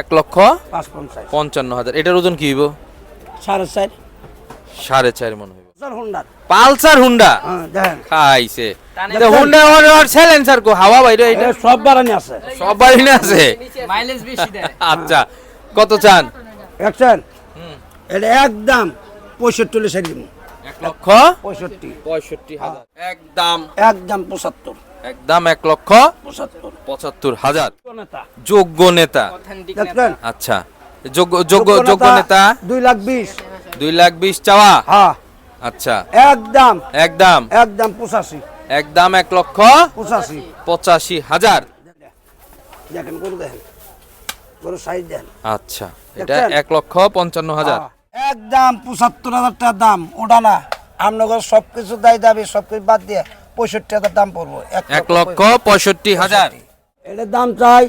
এক লক্ষ পঞ্চান্ন হাজার। এটার ওজন কি হইব? সাড়ে চার। সাড়ে চার মনে হইব। পালসার হুন্ডা। হ্যাঁ খাইছে। হুন্ডা ওর সাইলেন্সার কো হাওয়া বাইরে এটা? সব বাড়ানি আছে। সব আছে? মাইলেজ বেশি দেয়। আচ্ছা কত চান? এটা একদম পঁয়ষট্টি এক লক্ষ পঁয়ষট্টি। পঁয়ষট্টি হাজার। একদম। একদম পঁচাত্তর। একদম এক লক্ষ পঁচাত্তর পঁচাত্তর হাজার যোগ্য নেতা। আচ্ছা। যোগ্য যোগ্য যোগ্য নেতা। দুই লাখ বিশ। দুই লাখ বিশ চাওয়া? হ্যাঁ। আচ্ছা। একদম। একদম। একদম পঁচাশি। একদম এক লক্ষ পঁচাশি। পঁচাশি হাজার। দেখেন গরু দেখেন। গরু সাইজ দেখেন। আচ্ছা। এটা এক লক্ষ পঞ্চান্ন হাজার। হ্যাঁ। একদম পঁচাত্তর হাজার টাকার দাম। ওটা না। আপনার সব কিছু দায় দাবি সব কিছু বাদ দিয়ে পঁয়ষট্টি হাজার দাম পড়ব। এক লক্ষ পঁয়ষট্টি হাজার। এটার দাম চাই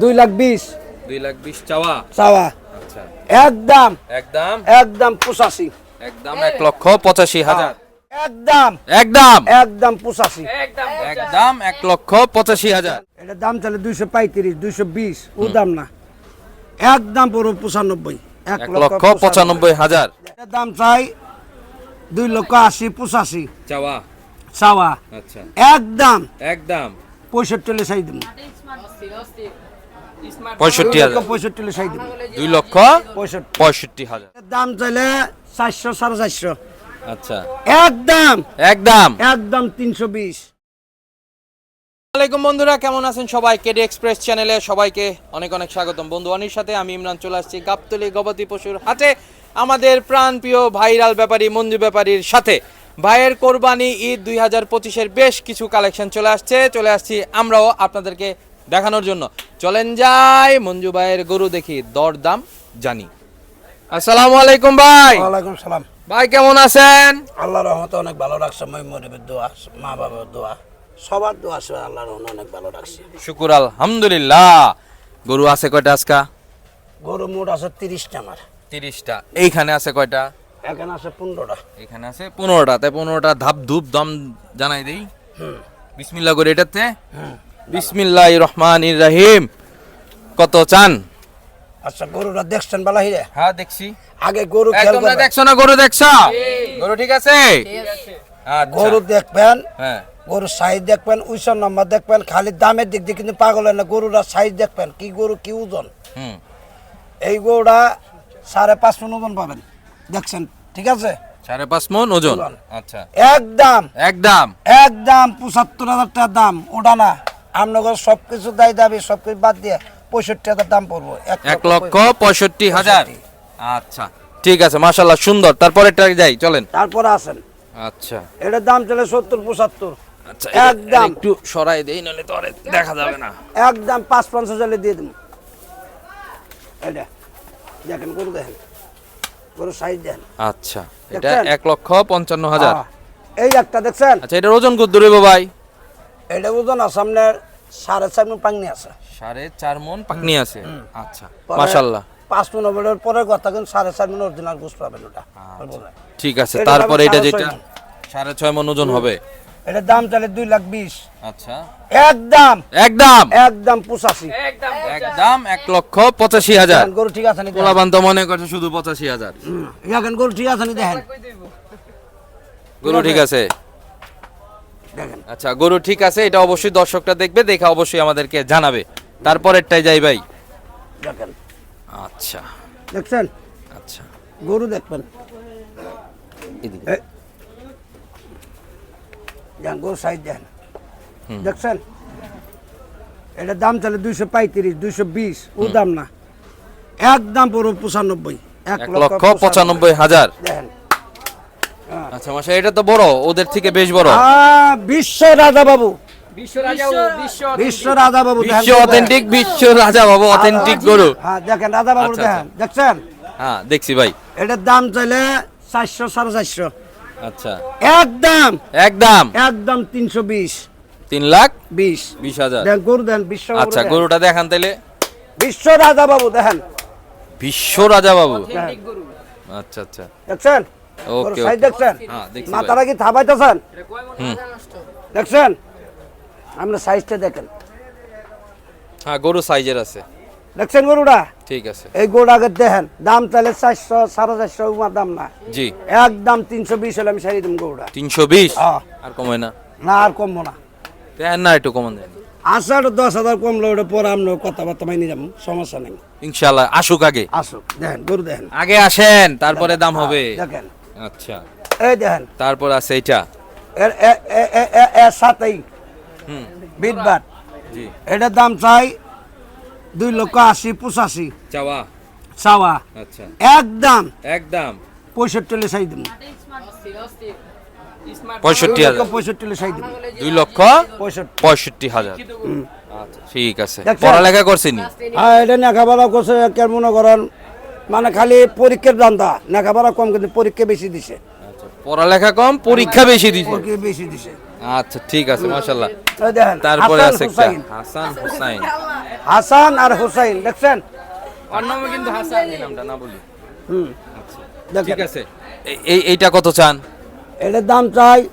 দুই লাখ বিশ। দুই লাখ বিশ চাওয়া? চাওয়া। আচ্ছা। একদম একদম একদম পঁচাশি। একদম এক লক্ষ পঁচাশি হাজার। একদম একদম একদম পঁচাশি। একদম একদম এক লক্ষ পঁচাশি হাজার। এটার দাম চলে দুইশো পঁয়ত্রিশ দুইশো বিশ। ও দাম না। একদম পুরো পঁচানব্বই। এক লক্ষ পঁচানব্বই হাজার। এটার দাম চাই দুই লক্ষ আশি পঁচাশি। চাওয়া। চাওয়া। আচ্ছা। একদম। একদম। পঁয়ষট্টি হলে সাই দেবো পঁয়ষট্টি হাজার। পঁয়ষট্টি হলে সাই দেবো দুই লক্ষ পঁয়ষট্টি। পঁয়ষট্টি হাজার। দাম চাইলে চারশো সাড়ে চারশো। আচ্ছা। একদম। একদম। একদম তিনশো বিশ। আসসালামাইকুম বন্ধুরা কেমন আছেন সবাই? কেডি এক্সপ্রেস চ্যানেলে সবাইকে অনেক অনেক স্বাগতম। বন্ধু অনির সাথে আমি ইমরান চলে আসছি গাবতলি গবাদি পশুর হাটে। আমাদের প্রাণপ্রিয় ভাইরাল ব্যাপারী মঞ্জু ব্যাপারীর সাথে। ভাইয়ের কোরবানি ঈদ দুই হাজার পঁচিশের বেশ কিছু কালেকশন চলে আসছে। চলে আসছি আমরাও আপনাদেরকে দেখানোর জন্য। চলেন যাই মঞ্জু ভাইয়ের গরু দেখি দরদাম জানি। আসসালামু আলাইকুম ভাই। ওয়ালাইকুম সালাম। ভাই কেমন আছেন? আল্লাহ রহমতে অনেক ভালো রাখছে মই মরিবের দোয়া মা বাবার দোয়া সবার দোয়া আছে আল্লাহ রহমতে অনেক ভালো রাখছে। শুকুর আলহামদুলিল্লাহ। গরু আছে কয়টা আজকা? গরু মোট আছে তিরিশটা আমার। তিরিশটা। এইখানে আছে কয়টা? এখানে আছে পনেরোটা। এখানে আছে পনেরোটা। তাই পনেরোটা ধাপ ধূপ দম জানাই দেই। বিসমিল্লা করে এটাতে। বিসমিল্লাহ রহমান রাহিম। কত চান? আচ্ছা গরুটা দেখছেন বালা হিরে হ্যাঁ দেখছি। আগে গরু খেয়াল তোমরা দেখছ না গরু দেখছ? গরু ঠিক আছে? আচ্ছা। গরু দেখবেন হ্যাঁ। গরুর সাইজ দেখবেন উইশন নম্বর দেখবেন খালি দামের দিক দিয়ে কিন্তু পাগল হয় না গরুরা সাইজ দেখবেন কি গরু কি ওজন। হুম। এই গরুটা সাড়ে পাঁচ মন ওজন পাবেন। দেখছেন? ঠিক আছে? সাড়ে পাঁচ মন ওজন। আচ্ছা। একদম একদম একদম পঁচাত্তর হাজার টাকার দাম। ওটা না আমনগর সব কিছু দায় দাবি সব কিছু বাদ দিয়ে পঁয়ষট্টি হাজার দাম পড়ব। এক লক্ষ পঁয়ষট্টি হাজার? আচ্ছা। ঠিক আছে মাশাল্লাহ সুন্দর। তারপরেরটা যাই চলেন। তারপরে আসেন। আচ্ছা। এটার দাম চলে সত্তর পঁচাত্তর। আচ্ছা একদম। একটু সরাই দেই নাহলে তো দেখা যাবে না। একদম পাঁচ পঞ্চাশ হলে দিয়ে দিন। এটা। দেখেন গরু দেখেন। গরু সাইজ দেখেন। আচ্ছা এটা এক লক্ষ পঞ্চান্ন হাজার। হ্যাঁ। এই একটা দেখছেন? আচ্ছা এটার ওজন কত দূরে ভাই? এটা ওজন আছে আপনার সাড়ে চার মন পাংনি আছে। সাড়ে চার মন পাকনি আছে? আচ্ছা পরে মাশাল্লাহ পাঁচ মন ওটার পরের কথা কিন্তু সাড়ে চার মন অরিজিনাল গোস পাবেন ওটা। ঠিক আছে তারপরে এটা যেটা সাড়ে ছয় মন ওজন হবে। এটার দাম চলে দুই লাখ বিশ। আচ্ছা। একদম। একদম। একদম পঁচাশি। একদম একদম এক লক্ষ পঁচাশি হাজার। গরু ঠিক আছে। পোলাবান তো মনে করছে শুধু পঁচাশি হাজার। গরু ঠিক আছে নি দেখেন। গরু ঠিক আছে। দেখেন। আচ্ছা গরু ঠিক আছে এটা অবশ্যই দর্শকরা দেখবে দেখে অবশ্যই আমাদেরকে জানাবে। তারপরেরটাই যাই ভাই। দেখেন। আচ্ছা। দেখছেন? আচ্ছা। গরু দেখবেন। এদিকে। গরু সাইজ দেখেন দেখছেন? এটার দাম চলে দুইশো পঁয়ত্রিশ দুইশো বিশ ও দাম না। একদম পুরো পঁচানব্বই এক লক্ষ পঁচানব্বই হাজার। দেখেন আচ্ছা মাসা এটা তো বড় ওদের থেকে বেশ বড়। বিশ্ব রাজা বাবু। বিশ্ব রাজা বিশ্ব বিশ্ব রাজা বাবু। বিশ্ব অথেন্টিক বিশ্ব রাজা বাবু অথেন্টিক গরু হ্যাঁ দেখেন রাজা বাবু আচ্ছা, দেখেন দেখছেন? হ্যাঁ দেখছি ভাই। এটার দাম চাইলে চারশো সাড়ে চারশো। আচ্ছা। একদম। একদম। একদম তিনশো বিশ। তিন লাখ? বিশ। বিশ হাজার। দেন গরু দেন বিশ্ব আচ্ছা গরুটা দেখান তাইলে। বিশ্ব রাজা বাবু দেখেন। বিশ্ব রাজা বাবু? অথেন্টিক আচ্ছা আচ্ছা। দেখছেন? ওকে, দেখছেন? হ্যাঁ, দেখছি মাথাটা কি থাবাইতেছেন এটা কয় মন? হুম। দেখছেন? আমরা সাইজটা দেখেন। হ্যাঁ গরু সাইজের আছে। দেখছেন গরুটা? ঠিক আছে। এই গরুটাকে দেখেন দাম তাহলে চারশো সাড়ে চারশো দাম না। জি। একদম তিনশো বিশ হলে আমি সারি দেবো গরুটা তিনশো বিশ? হ্যাঁ। আর কমায় না? না আর কমবো না। দেন না একটু কমান দেন। আসার দশ হাজার কমলো ওটা পরে আমরা কথাবার্তা মাইনে যাব সমস্যা নেই। ইনশাল্লাহ আসুক আগে। আসুক দেখেন গরু দেখেন। আগে আসেন তারপরে দাম হবে। দেখেন। আচ্ছা। এই দেখেন। তারপর আছে এইটা। এর এ- এ- এ- এ- এর সাথেই হুম। বিটবার জি। এটার দাম চাই দুই লক্ষ আশি পঁচাশি। চাওয়া। চাওয়া। আচ্ছা। একদম একদম। পঁয়ষট্টি হলে চাই দেবো। পঁয়ষট্টি হাজার। পঁয়ষট্টি হলে চাই দেবো। দুই লক্ষ পঁয়ষট্টি। পঁয়ষট্টি হাজার। আচ্ছা ঠিক আছে? পড়ালেখা করছিনি হ্যাঁ এটা লেখাপড়া করছে কেমন মনে করেন মানে খালি পরীক্ষার দান্দা লেখাপড়া কম কিন্তু পরীক্ষা বেশি দিছে। আচ্ছা পড়ালেখা কম পরীক্ষা বেশি দিছে। পরীক্ষা বেশি দিছে। আচ্ছা ঠিক আছে মাশাল্লাহ তারপরে আছে হাসান হুসাইন। হাসান আর হুসাইন দেখছেন? ওর নামও কিন্তু হাসান এই নামটা না বলি। হুম। আচ্ছা ঠিক আছে। এই- এই এইটা কত চান? এটার দাম চাই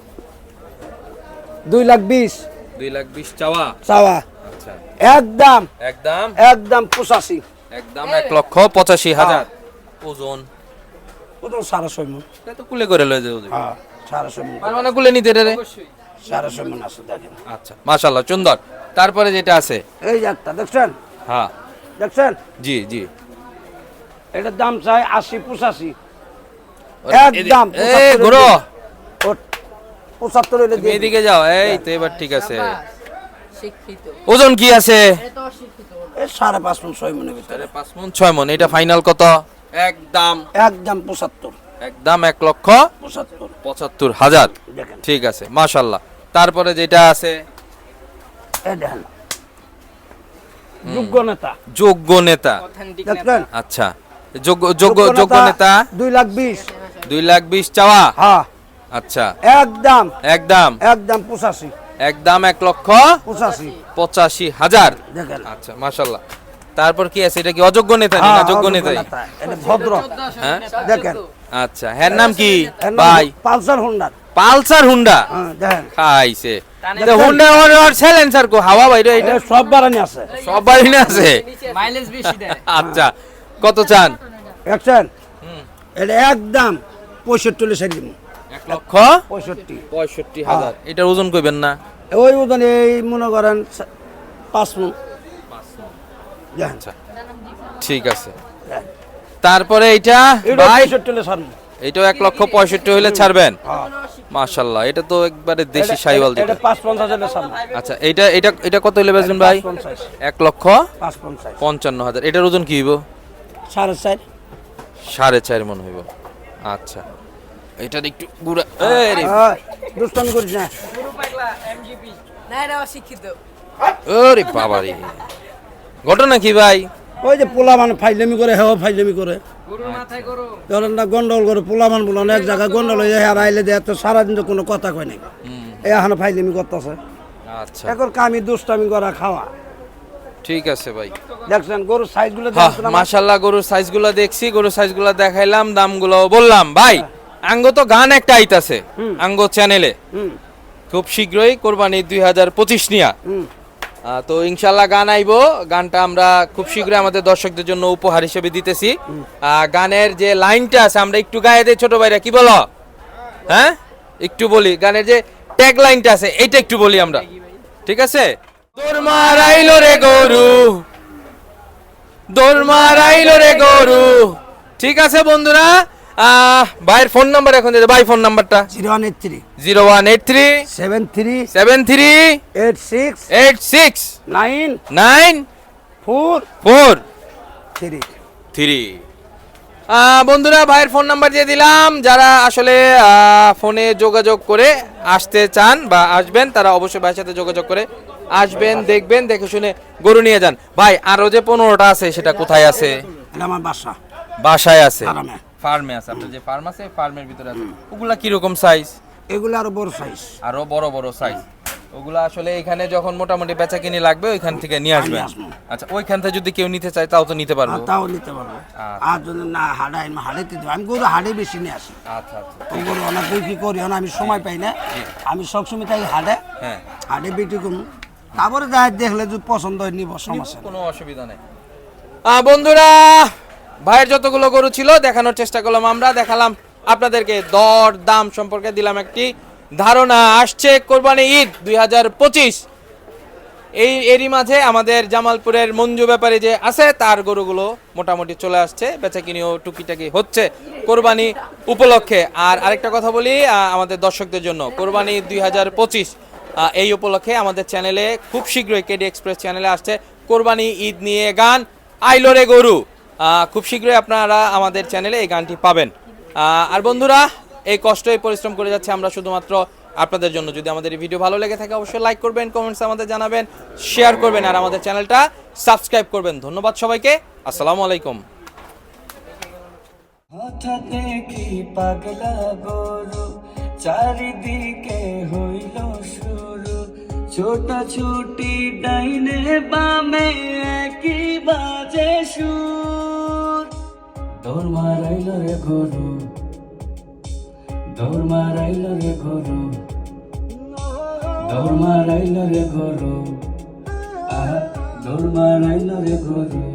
দুই লাখ বিশ। দুই লাখ বিশ চাওয়া? চাওয়া। আচ্ছা। একদম। একদম? একদম পঁচাশি। একদম এক লক্ষ পঁচাশি হাজার। ওজন? ওটা সাড়ে ছয় এটা তো কুলে করে লয়ে যাবে হ্যাঁ মন। আর মানে কুলে নিতে রে? রে সাড়ে ছয় আছে দেখেন। আচ্ছা মাশাল্লাহ সুন্দর। তারপরে যেটা আছে? এই যে একটা দেখছেন? হ্যাঁ। দেখছেন? জি জি। এটার দাম চাই আশি পঁচাশি। একদম এদি- এ পঁচাত্তর ঘুরো পঁচাত্তর হলে। এদিকে যাও। এই তো এবার ঠিক আছে। ওজন কি আছে? এই সাড়ে পাঁচ মন ছয় মনের ভিতরে। পাঁচ মন ছয় মন এটা ফাইনাল কত? একদম। একদম পঁচাত্তর। একদম এক লক্ষ পঁচাত্তর। পঁচাত্তর হাজার। ঠিক আছে মাশাল্লাহ তারপরে যেটা আছে যোগ্য নেতা। যোগ্য নেতা। আচ্ছা। যোগ্য যোগ্য যোগ্য নেতা দুই লাখ বিশ। দুই লাখ বিশ চাওয়া? হ্যাঁ। আচ্ছা। একদম। একদম। একদম পঁচাশি। একদম এক লক্ষ পঁচাশি। পঁচাশি হাজার। আচ্ছা মাশাল্লাহ তারপর কি আছে? এটা কি অযোগ্য নেতা না হ্যাঁ, যোগ্য নেতা। ভদ্র। হ্যাঁ? দেখেন। আচ্ছা হ্যার নাম কি? ভাই। পালসার হুন্ডার। পালসার হুন্ডা। হ্যাঁ খাইছে। হুন্ডা ওর ওর সাইলেন্সার কো হাওয়া বাইরে এটা। সব বারানি আছে। সব আছে? মাইলেজ বেশি দেয়। আচ্ছা কত চান? এটা একদম দিব। লক্ষ? পঁয়ষট্টি। পঁয়ষট্টি হাজার। এটার ওজন কইবেন না? ওই ওজন এই মনে করেন আচ্ছা ঠিক আছে। তারপরে এটা এটাও এক লক্ষ পঁয়ষট্টি হইলে ছাড়বেন? মাশাল্লাহ এটা তো একবারে দেশি এটা- সাইওয়াল এটা- এটা হলে আচ্ছা এটা এটা এটা কত হইলে বেচবেন ভাই? এক লক্ষ পঞ্চান্ন হাজার। এটার ওজন কি হইব? সাড়ে চার। সাড়ে চার মন হইব। আচ্ছা এটার একটু গুড়া এই রে, ওই, করিস না। গুরু পাগলা এমজিপি না এটা অশিক্ষিত। ওরে বাবা রে ঘটনা কি ভাই? ওই যে পোলা মানে ফাইলামি করে হেও ফাইলামি করে। ধরেন না গন্ডল করে পোলা মান বলো এক জায়গায় গন্ডল হয়ে হের আইলে দেয় তো সারাদিন তো কোনো কথা কয় নাই। এখন ফাইলামি করতেছে। আচ্ছা। এখন কামি দুষ্টামি করা খাওয়া। ঠিক আছে ভাই। দেখছেন গরুর সাইজগুলো হ্যাঁ? মাশাল্লাহ গরুর সাইজগুলো দেখছি গরুর সাইজগুলো দেখাইলাম দামগুলো বললাম। ভাই আঙ্গ তো গান একটা আইতাছে আঙ্গ চ্যানেলে খুব শীঘ্রই কোরবানি দুই হাজার পঁচিশ নিয়া। তো ইনশাল্লাহ গান আইবো। গানটা আমরা খুব শীঘ্রই আমাদের দর্শকদের জন্য উপহার হিসেবে দিতেছি। গানের যে লাইনটা আছে, আমরা একটু গায়ে দেই ছোট ভাইরা, কি বলো? হ্যাঁ? একটু বলি, গানের যে ট্যাগ লাইনটা আছে, এইটা একটু বলি আমরা। ঠিক আছে? দৌড় মারাইলো রে গরু। দৌড় মারাইলো রে গরু। ঠিক আছে বন্ধুরা? ভাইয়ের ফোন নাম্বার এখন দিতে ভাই ফোন নাম্বারটা zero one eight three. Zero one eight three. Seven three. Seven three. Eight six. Eight six. Nine. Nine. Four. Four. Three. Three. বন্ধুরা ভাইয়ের ফোন নাম্বার দিয়ে দিলাম। যারা আসলে ফোনে যোগাযোগ করে আসতে চান বা আসবেন তারা অবশ্যই ভাইয়ের সাথে যোগাযোগ করে আসবেন দেখবেন দেখে শুনে গরু নিয়ে যান। ভাই আরও যে পনেরোটা আছে সেটা কোথায় আছে? আমার বাসা। বাসায় আছে। ফার্মে। আছে আপনার যে ফার্ম আছে ফার্মের ভিতরে আছে। ওগুলা কীরকম সাইজ এগুলো আরও বড় সাইজ আরও বড় বড় সাইজ ওগুলা আসলে এখানে যখন মোটামুটি বেচা কিনে লাগবে ওইখান থেকে নিয়ে আসবেন। আসব। আচ্ছা ওইখান থেকে যদি কেউ নিতে চায় তাও তো নিতে পারব। তাও নিতে পারবে। আর যদি না হাড়ে আমি হাড়েতে দেবো আমি গরু হাড়ে বেশি নিয়ে আসি। আচ্ছা আচ্ছা। ওই গরু অনেক বিক্রি করি না আমি সময় পাই না। আমি সবসময় তাই হাড়ে হ্যাঁ। হাড়ে বিক্রি করব। তারপরে যাই দেখলে যদি পছন্দ হয় নিব সমস্যা কোনো অসুবিধা নেই। বন্ধুরা ভাইয়ের যতগুলো গরু ছিল, দেখানোর চেষ্টা করলাম আমরা, দেখালাম আপনাদেরকে দর দাম সম্পর্কে দিলাম একটি ধারণা। আসছে কোরবানি ঈদ দুই হাজার পঁচিশ। এই, এরই মাঝে আমাদের জামালপুরের মঞ্জু ব্যাপারে যে আছে, তার গরুগুলো মোটামুটি চলে আসছে বেচা কিনিও টুকিটাকি হচ্ছে কোরবানি উপলক্ষে। আর আরেকটা কথা বলি আমাদের দর্শকদের জন্য, কোরবানি দুই হাজার পঁচিশ এই উপলক্ষে আমাদের চ্যানেলে খুব শীঘ্রই কেডি এক্সপ্রেস চ্যানেলে আসছে কোরবানি ঈদ নিয়ে গান, আইলোরে গরু। খুব শীঘ্রই আপনারা আমাদের চ্যানেলে এই গানটি পাবেন। আর বন্ধুরা, এই কষ্ট এই পরিশ্রম করে যাচ্ছে আমরা শুধুমাত্র আপনাদের জন্য। যদি আমাদের এই ভিডিও ভালো লেগে থাকে, অবশ্যই লাইক করবেন কমেন্টস আমাদের জানাবেন শেয়ার করবেন, আর আমাদের চ্যানেলটা সাবস্ক্রাইব করবেন। ধন্যবাদ সবাইকে, আসসালামু আলাইকুম। হঠাৎ দেখি পাগলা গরু, চারিদিকে হইল শুরু। ছোট ছুটি ডাইনে বামে একই বাজে দৌড় মারাইল রে গরু। দৌড় মারাইল রে গরু। দৌড় মারাইল রে গরু। আহা, দৌড় মারাইল রে গরু।